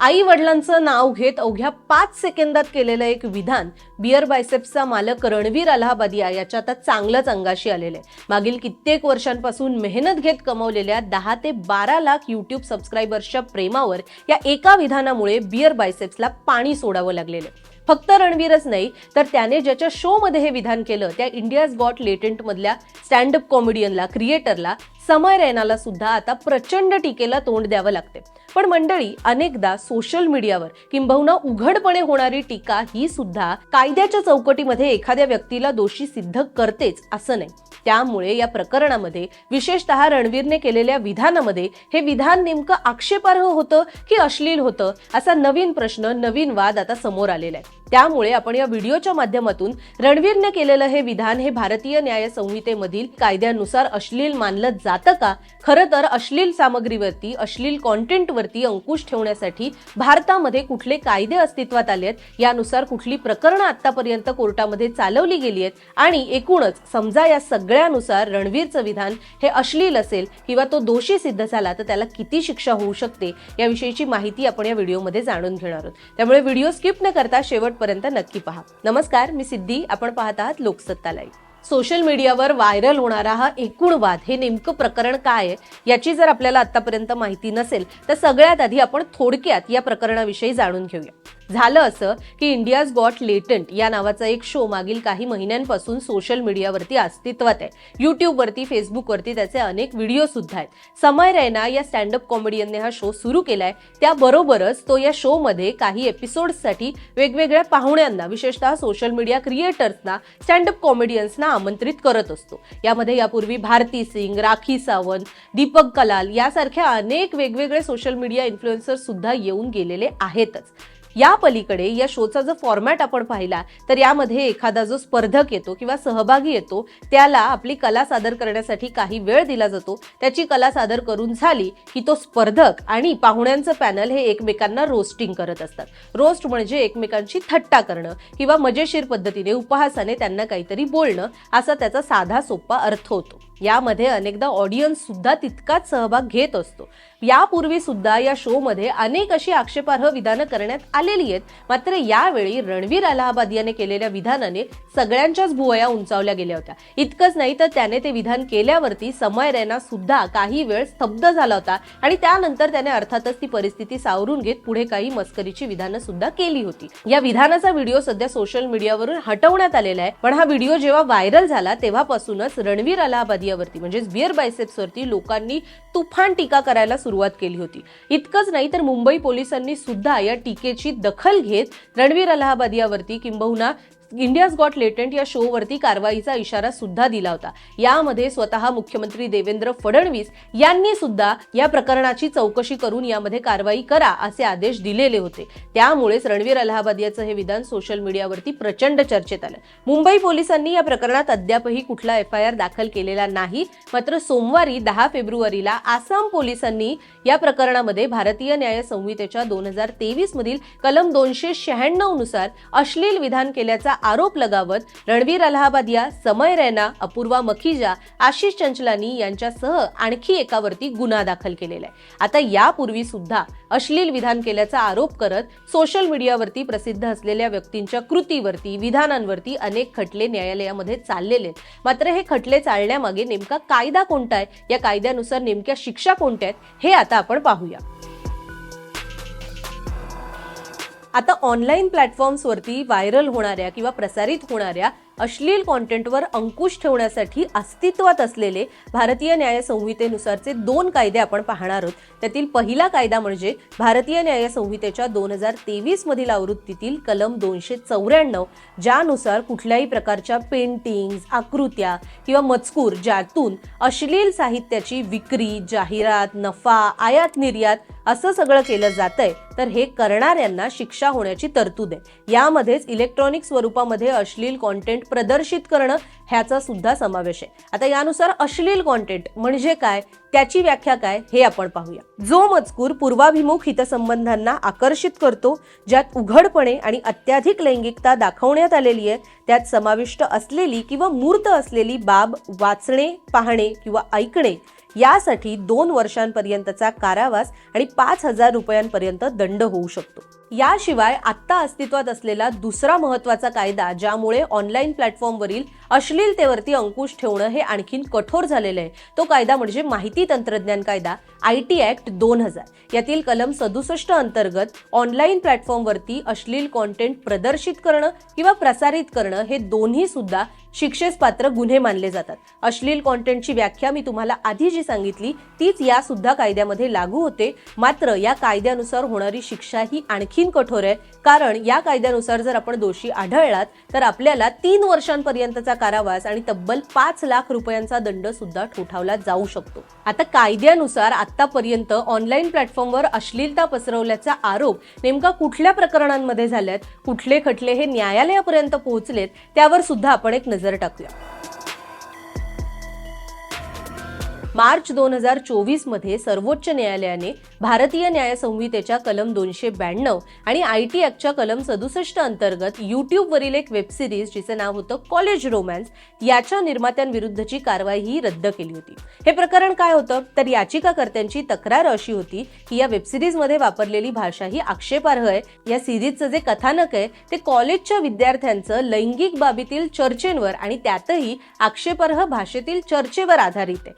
आई वडिलांचं नाव घेत अवघ्या पाच सेकंदात केलेलं एक विधान बिअर बायसेप्सचा मालक रणवीर अलाहाबादिया याच्या आता चांगलंच अंगाशी आलेलं आहे. मागील कित्येक वर्षांपासून मेहनत घेत कमवलेल्या दहा ते बारा लाख युट्यूब सबस्क्रायबर्सच्या प्रेमावर या एका विधानामुळे बिअर बायसेप्सला पाणी सोडावं लागलेलं आहे. फक्त रणवीरच नाही तर त्याने ज्याच्या शोमध्ये हे विधान केलं त्या इंडियाज गॉट लेटेंटमधल्या स्टँडअप कॉमेडियनला क्रिएटरला समय रैनाला सुद्धा आता प्रचंड टीकेला तोंड द्यावं लागते पण मंडळी अनेकदा सोशल मीडियावर किंबहुना उघडपणे होणारी टीका ही सुद्धा कायद्याच्या चौकटीमध्ये एखाद्या व्यक्तीला दोषी सिद्ध करतेच असं नाही. त्यामुळे या प्रकरणामध्ये विशेषतः रणवीरने केलेल्या विधानामध्ये हे विधान नेमकं आक्षेपार्ह होतं की अश्लील होतं असा नवीन प्रश्न नवीन वाद आता समोर आलेला आहे. त्यामुळे आपण या व्हिडिओच्या माध्यमातून रणवीरने केलेलं हे विधान हे भारतीय न्याय संहितेमधील कायद्यानुसार अश्लील मानलं जातं का? खरं तर अश्लील सामग्रीवरती अश्लील कॉन्टेंटवरती अंकुश ठेवण्यासाठी भारतामध्ये कुठले कायदे अस्तित्वात आले आहेत यानुसार कुठली प्रकरणं आतापर्यंत कोर्टामध्ये चालवली गेली आहेत? आणि एकूणच समजा या सगळ्यानुसार रणवीरचं विधान हे अश्लील असेल किंवा तो दोषी सिद्ध झाला तर त्याला किती शिक्षा होऊ शकते? याविषयीची माहिती आपण या व्हिडिओमध्ये जाणून घेणार आहोत. त्यामुळे व्हिडिओ स्किप न करता शेवट शेवटपर्यंत नक्की पहा. नमस्कार मी सिद्धी. आपण पाहत आहात लोकसत्ता लाईव्ह सोशल मीडियावर व्हायरल होणारा हा एकूण वाद हे नेमकं प्रकरण काय आहे याची जर आपल्याला आतापर्यंत माहिती नसेल तर सगळ्यात आधी आपण थोडक्यात या प्रकरणाविषयी जाणून घेऊया. झालं असं की इंडियाज गॉट लेटंट या नावाचा एक शो मागील काही महिन्यांपासून सोशल मीडियावरती अस्तित्वात आहे. युट्यूबवरती फेसबुकवरती त्याचे अनेक व्हिडिओ सुद्धा आहेत. समय रैना या स्टँडअप कॉमेडियनने हा शो सुरू केलाय. त्याबरोबरच तो या शो मध्ये काही एपिसोड्ससाठी वेगवेगळ्या पाहुण्यांना विशेषतः सोशल मीडिया क्रिएटर्सना स्टँडअप कॉमेडियन्सना आमंत्रित करत असतो. यामध्ये यापूर्वी भारती सिंग राखी सावंत दीपक कलाल यासारख्या अनेक वेगवेगळे सोशल मीडिया इन्फ्लुएन्सर सुद्धा येऊन गेलेले आहेतच. या पलीकडे या शोचा जो फॉर्मॅट आपण पाहिला तर यामध्ये एखादा जो स्पर्धक येतो किंवा सहभागी येतो त्याला आपली कला सादर करण्यासाठी काही वेळ दिला जातो. त्याची कला सादर करून झाली की तो स्पर्धक आणि पाहुण्यांचं पॅनल हे एकमेकांना रोस्टिंग करत असतात. रोस्ट म्हणजे एकमेकांशी थट्टा करणं किंवा मजेशीर पद्धतीने उपहासाने त्यांना काहीतरी बोलणं असा त्याचा साधा सोपा अर्थ होतो. यामध्ये अनेकदा ऑडियन्स सुद्धा तितकाच सहभाग घेत असतो. यापूर्वी सुद्धा या शोमध्ये अनेक अशी आक्षेपार्ह विधानं करण्यात आलेली आहेत. मात्र यावेळी रणवीर अलाहाबाद याने केलेल्या विधानाने सगळ्यांच्याच भुवया उंचावल्या गेल्या होत्या. इतकंच नाही तर त्याने ते विधान केल्यावरती समय रैना सुद्धा काही वेळ स्तब्ध झाला होता आणि त्यानंतर त्याने अर्थातच ती परिस्थिती सावरून घेत पुढे काही मस्करीची विधानं सुद्धा केली होती. या विधानाचा व्हिडिओ सध्या सोशल मीडियावरून हटवण्यात आलेला आहे. पण हा व्हिडिओ जेव्हा व्हायरल झाला तेव्हापासूनच रणवीर अलाहाबादियावरती म्हणजेच बिअर बायसेप्सवरती लोकांनी तुफान टीका करायला सुरुवात केली होती. इतकंच नाही तर मुंबई पोलिसांनी सुद्धा या टीकेची दखल घेत रणवीर अलाहाबाद यावरती किंबहुना इंडियाज गॉट लेटंट या शोवरती कारवाईचा इशारा सुद्धा दिला होता. यामध्ये स्वतः मुख्यमंत्री देवेंद्र फडणवीस यांनी सुद्धा या प्रकरणाची चौकशी करून यामध्ये कारवाई करा असे आदेश दिलेले होते. त्यामुळेच रणवीर अलाहाबाद याचं हे विधान सोशल मीडियावरती प्रचंड चर्चेत आलं. मुंबई पोलिसांनी या प्रकरणात अद्यापही कुठला एफ आय आर दाखल केलेला नाही. मात्र सोमवारी दहा फेब्रुवारीला आसाम पोलिसांनी या प्रकरणामध्ये भारतीय न्याय संहितेच्या दोन हजार तेवीस मधील कलम दोनशे शहाण्णवनुसार अश्लील विधान केल्याचा आरोप लगावत रणवीर अलाहाबादिया समय रैना अपूर्वा मखिजा आशिष चंचलानी यांच्यासह आणखी एकावरती गुन्हा दाखल केलेला आहे. आता यापूर्वी सुद्धा अश्लील विधान केल्याचा आरोप करत सोशल मीडियावरती प्रसिद्ध असलेल्या व्यक्तींच्या कृतीवरती विधानांवरती अनेक खटले न्यायालयामध्ये चाललेले आहेत. मात्र हे खटले चालण्यामागे नेमका कायदा कोणता आहे? या कायद्यानुसार नेमक्या शिक्षा कोणत्या आहेत? हे आता आपण पाहूया. आता ऑनलाईन प्लॅटफॉर्म्सवरती व्हायरल होणाऱ्या किंवा प्रसारित होणाऱ्या अश्लील कॉन्टेंटवर अंकुश ठेवण्यासाठी अस्तित्वात असलेले भारतीय न्याय संहितेनुसारचे दोन कायदे आपण पाहणार आहोत. त्यातील पहिला कायदा म्हणजे भारतीय न्याय संहितेच्या दोन हजार तेवीसमधील आवृत्तीतील कलम दोनशे चौऱ्याण्णव ज्यानुसार कुठल्याही प्रकारच्या पेंटिंग्स आकृत्या किंवा मजकूर ज्यातून अश्लील साहित्याची विक्री जाहिरात नफा आयात निर्यात असं सगळं केलं जातंय तर हे करणाऱ्यांना शिक्षा होण्याची तरतूद आहे. यामध्येच इलेक्ट्रॉनिक स्वरूपामध्ये अश्लील कॉन्टेंट प्रदर्शित करणं ह्याचा सुद्धा समावेश आहे. आता यानुसार अश्लील कॉन्टेंट म्हणजे काय? त्याची व्याख्या काय? हे आपण पाहूया. जो मजकूर पूर्वाभिमुख हितसंबंधांना आकर्षित करतो ज्यात उघडपणे आणि अत्याधिक लैंगिकता दाखवण्यात आलेली आहे त्यात समाविष्ट असलेली किंवा मूर्त असलेली बाब वाचणे पाहणे किंवा ऐकणे यासाठी दोन वर्षांपर्यंतचा कारावास आणि पाच हजार रुपयांपर्यंत दंड होऊ शकतो. याशिवाय आत्ता अस्तित्वात असलेला दुसरा महत्त्वाचा कायदा ज्यामुळे ऑनलाईन प्लॅटफॉर्मवरील अश्लीलतेवरती अंकुश ठेवणं हे आणखीन कठोर झालेलं आहे. तो कायदा म्हणजे माहिती तंत्रज्ञान कायदा आय टी ऍक्ट दोन हजार. यातील कलम सदुसष्ट अंतर्गत ऑनलाईन प्लॅटफॉर्मवरती अश्लील कॉन्टेंट प्रदर्शित करणं किंवा प्रसारित करणं हे दोन्ही सुद्धा शिक्षेस पात्र गुन्हे मानले जातात. अश्लील कॉन्टेंटची व्याख्या मी तुम्हाला आधी जी सांगितली तीच या सुद्धा कायद्यामध्ये लागू होते. मात्र या कायद्यानुसार होणारी शिक्षा ही आणखी आणखीन कठोर आहे. कारण या कायद्यानुसार जर आपण दोषी आढळलात तर आपल्याला तीन वर्षांपर्यंतचा कारावास आणि तब्बल पाच लाख रुपयांचा दंड सुद्धा ठोठावला जाऊ शकतो. आता कायद्यानुसार आतापर्यंत ऑनलाईन प्लॅटफॉर्मवर अश्लीलता पसरवल्याचा आरोप नेमका कुठल्या प्रकरणांमध्ये झाल्यात कुठले खटले हे न्यायालयापर्यंत पोहोचलेत त्यावर सुद्धा आपण एक नजर टाकूया. मार्च दोन हजार चोवीसमध्ये सर्वोच्च न्यायालयाने भारतीय न्याय संहितेच्या कलम दोनशे ब्याण्णव आणि आय टी ॲक्टच्या कलम सदुसष्ट अंतर्गत युट्यूबवरील एक वेबसिरीज जिचं नाव होतं कॉलेज रोमॅन्स याच्या निर्मात्यांविरुद्धची कारवाई ही रद्द केली होती. हे प्रकरण काय होतं? तर याचिकाकर्त्यांची तक्रार अशी होती की या वेबसिरीजमध्ये वापरलेली भाषा ही आक्षेपार्ह आहे. या सिरीजचं जे कथानक आहे ते कॉलेजच्या विद्यार्थ्यांचं लैंगिक बाबीतील चर्चेंवर आणि त्यातही आक्षेपार्ह भाषेतील चर्चेवर आधारित आहे.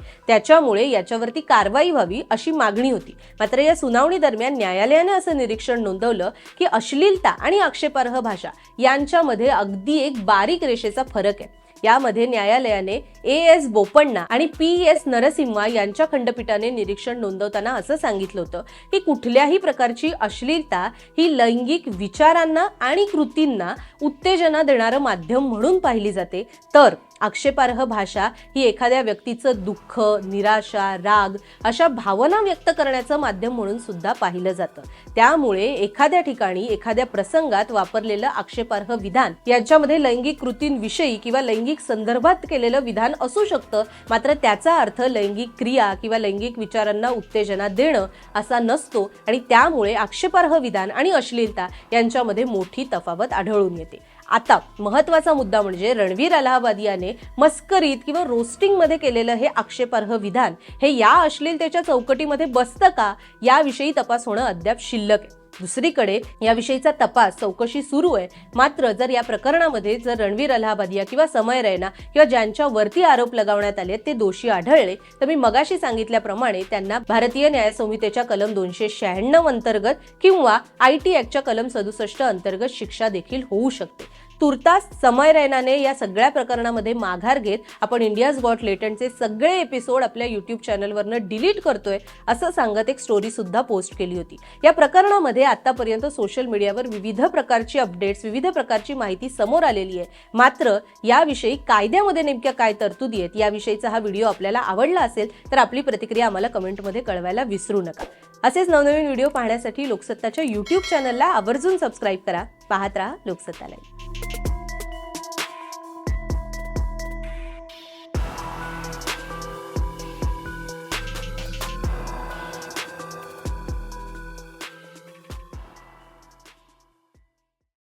त्याच्यामुळे याच्यावरती कारवाई व्हावी अशी मागणी होती. मात्र या सुनावणी दरम्यान न्यायालयाने असं निरीक्षण नोंदवलं की अश्लीलता आणि आक्षेपार्ह भाषा यांच्यामध्ये अगदी एक बारीक रेषेचा फरक आहे. यामध्ये न्यायालयाने ए एस बोपण्णा आणि पी एस नरसिम्हा यांच्या खंडपीठाने निरीक्षण नोंदवताना असं सांगितलं होतं की कुठल्याही प्रकारची अश्लीलता ही लैंगिक विचारांना आणि कृतींना उत्तेजना देणारं माध्यम म्हणून पाहिली जाते. तर आक्षेपार्ह भाषा ही एखाद्या व्यक्तीचं दुःख निराशा राग अशा भावना व्यक्त करण्याचं माध्यम म्हणून सुद्धा पाहिलं जातं. त्यामुळे एखाद्या ठिकाणी एखाद्या प्रसंगात वापरलेलं आक्षेपार्ह विधान यांच्यामध्ये लैंगिक कृतींविषयी किंवा लैंगिक संदर्भात केलेलं विधान असू शकतं. मात्र त्याचा अर्थ लैंगिक क्रिया किंवा लैंगिक विचारांना उत्तेजना देणं असा नसतो आणि त्यामुळे आक्षेपार्ह विधान आणि अश्लीलता यांच्यामध्ये मोठी तफावत आढळून येते. आता महत्त्वाचा मुद्दा म्हणजे रणवीर अलाहाबाद याने मस्करीत किंवा रोस्टिंगमध्ये केलेलं हे आक्षेपार्ह विधान हे या अश्लीलतेच्या चौकटीमध्ये बसतं का? याविषयी तपास होणं अद्याप शिल्लक आहे. दुसरीकडे याविषयीचा तपास चौकशी सुरू आहे. मात्र जर या प्रकरणामध्ये जर रणवीर अलाहाबादिया किंवा समय रैना किंवा ज्यांच्यावरती आरोप लगावण्यात आले ते दोषी आढळले तर मी मगाशी सांगितल्याप्रमाणे त्यांना भारतीय न्याय संहितेच्या कलम दोनशे शहाण्णव अंतर्गत किंवा आय टी ऍक्टच्या कलम सदुसष्ट अंतर्गत शिक्षा देखील होऊ शकते. तुर्तास समय रैनाने या सगळ्या प्रकरणामध्ये माघार घेत आपण इंडियाज गॉट लेटनचे सगळे एपिसोड आपल्या युट्यूब चॅनलवरनं डिलीट करतोय असं सांगत एक स्टोरी सुद्धा पोस्ट केली होती. या प्रकरणामध्ये आतापर्यंत सोशल मीडियावर विविध प्रकारची अपडेट्स विविध प्रकारची माहिती समोर आलेली आहे. मात्र याविषयी कायद्यामध्ये नेमक्या काय तरतुदी आहेत याविषयीचा हा व्हिडिओ आपल्याला आवडला असेल तर आपली प्रतिक्रिया आम्हाला कमेंटमध्ये कळवायला विसरू नका. असेच नवनवीन व्हिडिओ पाहण्यासाठी लोकसत्ताच्या युट्यूब चॅनलला आवर्जून सबस्क्राईब करा. पाहत राहा लोकसत्ता लाईव्ह